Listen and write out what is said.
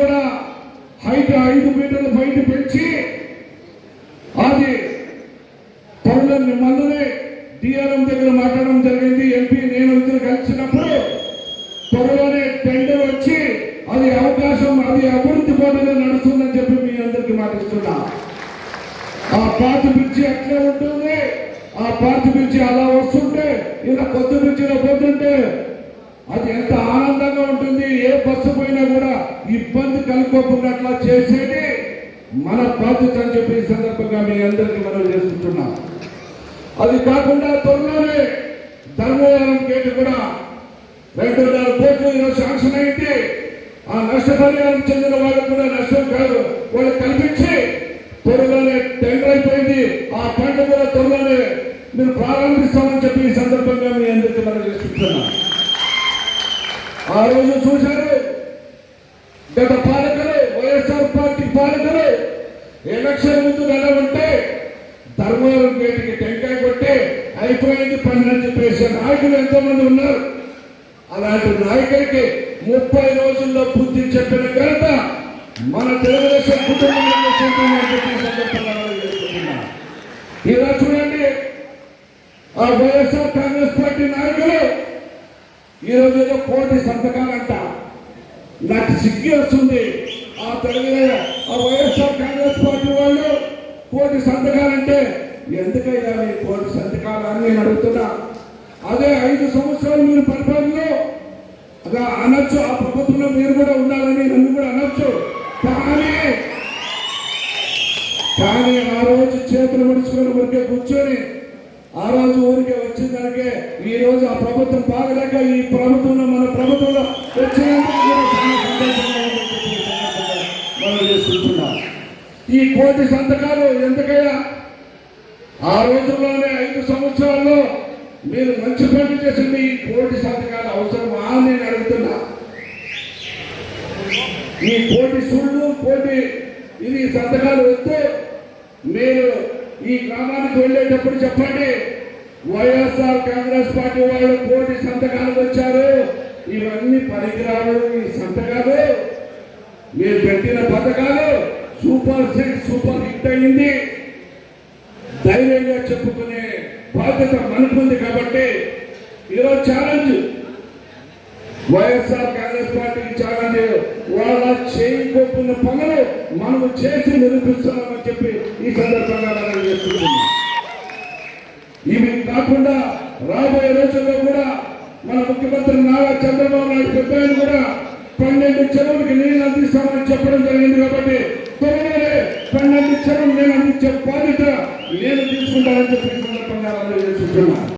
కూడా హైట్ ఐదు మీటర్ల బయట పెంచి అది పౌరులని మందునే డిఆర్ఎం దగ్గర మాట్లాడడం జరిగింది. ఎంపీ నేను ఇద్దరు కలిసినప్పుడు త్వరలోనే టెండర్ వచ్చి అది అవకాశం అది అభివృద్ధి పోటీలో నడుస్తుందని చెప్పి మీ అందరికి మాటిస్తున్నా ఆ పాత బ్రిడ్జి అట్లే ఉంటుంది ఆ పాత బ్రిడ్జి అలా వస్తుంటే ఇలా కొత్త బ్రిడ్జిలో పోతుంటే అది ఎంత ఆనందంగా ఉంటుంది. బస్సు పోయినా కూడా ఇబ్బంది కలుక్కోకుండా చేసేది మన బాధ్యత అని చెప్పి ఈ సందర్భంగా మీ అందరికీ మనం చేసుకుంటున్నాం. అది కాకుండా త్వరలోనే ధర్మవరం గేటు కూడా రెండున్నర కోట్లు ఈరోజు శాంక్షన్ అయితే ఆ నష్టపరిహారం చెందిన వాళ్ళకు కూడా నష్టం కాదు. వాళ్ళు కల్పించి త్వరలోనే టెండర్ అయిపోయింది. ఆ పంట కూడా త్వరలోనే మీరు ప్రారంభిస్తామని చెప్పి ఈ సందర్భంగా మీ అందరికీ మనం చేసుకుంటున్నాం. ఆ రోజు చూశారు? గత పాలకులు వైఎస్ఆర్ పార్టీ పాలకులు ఎలక్షన్ ముందు వెళ్ళమంటే ధర్మవరం గేటుకి టెంకాయ కొట్టే అయిపోయింది పని అని చెప్పేసి నాయకులు ఎంతో మంది ఉన్నారు. అలాంటి నాయకుడికి ముప్పై రోజుల్లో బుద్ధి చెప్పిన ఘనత మన తెలుగుదేశం కుటుంబంలో సందర్భంగా ఇలా చూడండి ఆ వైఎస్ఆర్ ఈ ఏదో కోటి సంతకాలంట. నాకు సిగ్గి వస్తుంది. ఆ తెలుగు ఆ వైఎస్ఆర్ కాంగ్రెస్ పార్టీ వాళ్ళు కోటి సంతకాలంటే ఎందుకయ్యా మీ కోటి సంతకాలు అని నేను అడుగుతున్నా. అదే ఐదు సంవత్సరాలు మీరు పరిపాలనలో అలా అనొచ్చు ఆ ప్రభుత్వంలో మీరు కూడా ఉండాలని నన్ను కూడా అనొచ్చు. కానీ కానీ ఆ రోజు చేతులు ముడుచుకొని ఊరికే కూర్చొని ఆ రోజు ఊరికే వచ్చిన దానికే ఈ రోజు ఆ ప్రభుత్వం బాగలేక ఈ ప్రభుత్వంలో మన ప్రభుత్వంలో వచ్చినందుకు ఈ కోటి సంతకాలు ఎందుకయ్యా? ఆ రోజుల్లోనే ఐదు సంవత్సరాల్లో మీరు మంచి పనులు చేసింది ఈ కోటి సంతకాలు అవసరమా అని నేను అడుగుతున్నా. ఈ కోటి సుళ్ళు కోటి ఇది సంతకాలు వస్తే మీరు ఈ గ్రామానికి వెళ్ళేటప్పుడు చెప్పండి. వైఎస్ఆర్ కాంగ్రెస్ పార్టీ వాళ్ళు కోటి సంతకాలు వచ్చారు. ఇవన్నీ పరికరాలు ఈ సంతకాలు. మీరు పెట్టిన పథకాలు సూపర్ సిక్స్ సూపర్ హిట్ అయింది. ధైర్యంగా చెప్పుకునే బాధ్యత మనకుంది కాబట్టి ఈరోజు ఛాలెంజ్ వైఎస్ఆర్ కాంగ్రెస్ పార్టీకి ఛాలెంజ్ వాళ్ళ చేయకపోతున్న పనులు మనము చేసి నిరూపిస్తున్నామని చెప్పి ఈ సందర్భంగా మనం చేస్తున్నాం ఇవి కాకుండా రాబోయే రోజుల్లో కూడా మన ముఖ్యమంత్రి నారా చంద్రబాబు నాయుడు పెద్ద కూడా పన్నెండు చెరువులకి నీళ్ళు అందిస్తామని చెప్పడం జరిగింది కాబట్టి త్వరలోనే పన్నెండు చెరువులు నేను అందించే బాధ్యత నేను తీసుకుంటానని చెప్పి సందర్భంగా అందజేస్తున్నాను